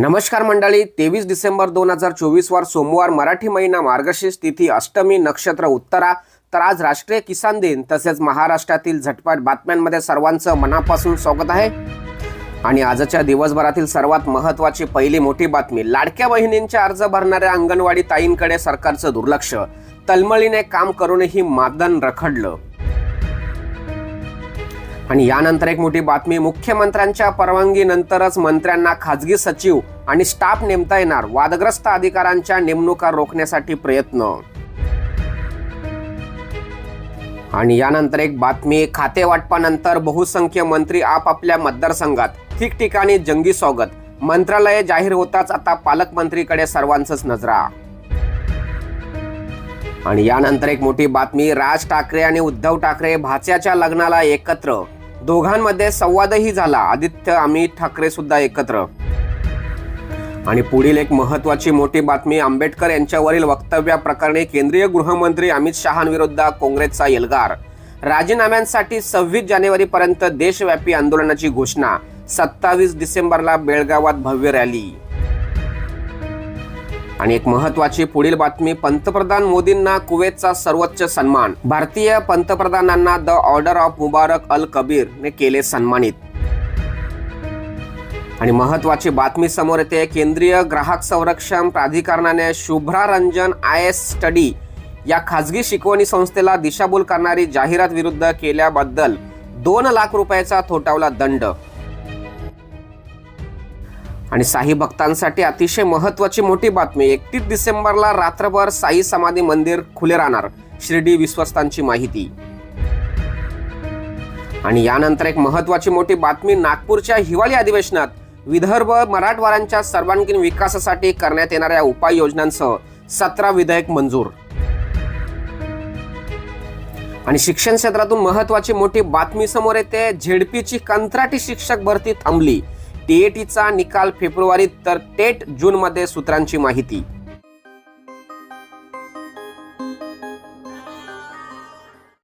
नमस्कार मंडळी तेवीस डिसेंबर दोन हजार चोवीसवर सोमवार मराठी महिना मार्गशीर्ष तिथी अष्टमी नक्षत्र उत्तरा. तर आज राष्ट्रीय किसान दिन तसेच महाराष्ट्रातील झटपट बातम्यांमध्ये सर्वांचं मनापासून स्वागत आहे. आणि आजच्या दिवसभरातील सर्वात महत्त्वाची पहिली मोठी बातमी लाडक्या बहिणींचे अर्ज भरणाऱ्या अंगणवाडी ताईंकडे सरकारचं दुर्लक्ष. तलमळीने काम करूनही मादन रखडलं. आणि यानंतर एक मोठी बातमी मुख्यमंत्र्यांच्या परवानगीनंतरच मंत्र्यांना खाजगी सचिव आणि स्टाफ नेमता येणार वादग्रस्त अधिकाऱ्यांच्या नेमणुका रोखण्यासाठी प्रयत्न. आणि यानंतर एक बातमी खाते वाटपानंतर बहुसंख्य मंत्री आपापल्या मतदारसंघात ठिकठिकाणी जंगी स्वागत. मंत्रालय जाहीर होताच आता पालकमंत्रीकडे सर्वांचंच नजरा. आणि यानंतर एक मोठी बातमी राज ठाकरे आणि उद्धव ठाकरे भाच्याच्या लग्नाला एकत्र. दोघांमध्ये संवादही झाला. आदित्य अमित ठाकरे सुद्धा एकत्र. आणि पुढील एक महत्वाची मोठी बातमी आंबेडकर यांच्यावरील वक्तव्याप्रकरणी केंद्रीय गृहमंत्री अमित शहांविरुद्ध काँग्रेसचा एल्गार. राजीनाम्यांसाठी सव्वीस जानेवारीपर्यंत देशव्यापी आंदोलनाची घोषणा. सत्तावीस डिसेंबरला बेळगावात भव्य रॅली. आणि एक महत्वाची पुढील बातमी पंतप्रधान मोदींना कुवेतचा सर्वोच्च सन्मान. भारतीय पंतप्रधानांना the order of Mubarak Al Kabeer ने केले सन्मानित. आणि महत्वाची बातमी समोर येते केंद्रीय ग्राहक संरक्षण प्राधिकरणाने Shubhra Ranjan I S study या खाजगी शिकवणी संस्थेला दिशाभूल करणारी जाहिरात विरुद्ध केल्याबद्दल दोन लाख रुपयाचा थोटावला दंड. आणि साई भक्तांसाठी अतिशय महत्वाची मोठी बातमी एकतीस डिसेंबरला रात्रभर साई समाधी मंदिर खुले राहणार शिर्डी विश्वस्तांची माहिती. आणि यानंतर एक महत्वाची मोठी बातमी नागपूरच्या हिवाळी अधिवेशनात विदर्भ मराठवाड्यांच्या सर्वांगीण विकासासाठी करण्यात येणाऱ्या उपाययोजनांसह सतरा विधेयक मंजूर. आणि शिक्षण क्षेत्रातून महत्वाची मोठी बातमी समोर येते झेडपीची कंत्राटी शिक्षक भरती थांबली. टीएटीचा निकाल फेब्रुवारीत तर टेट जूनमध्ये सूत्रांची माहिती.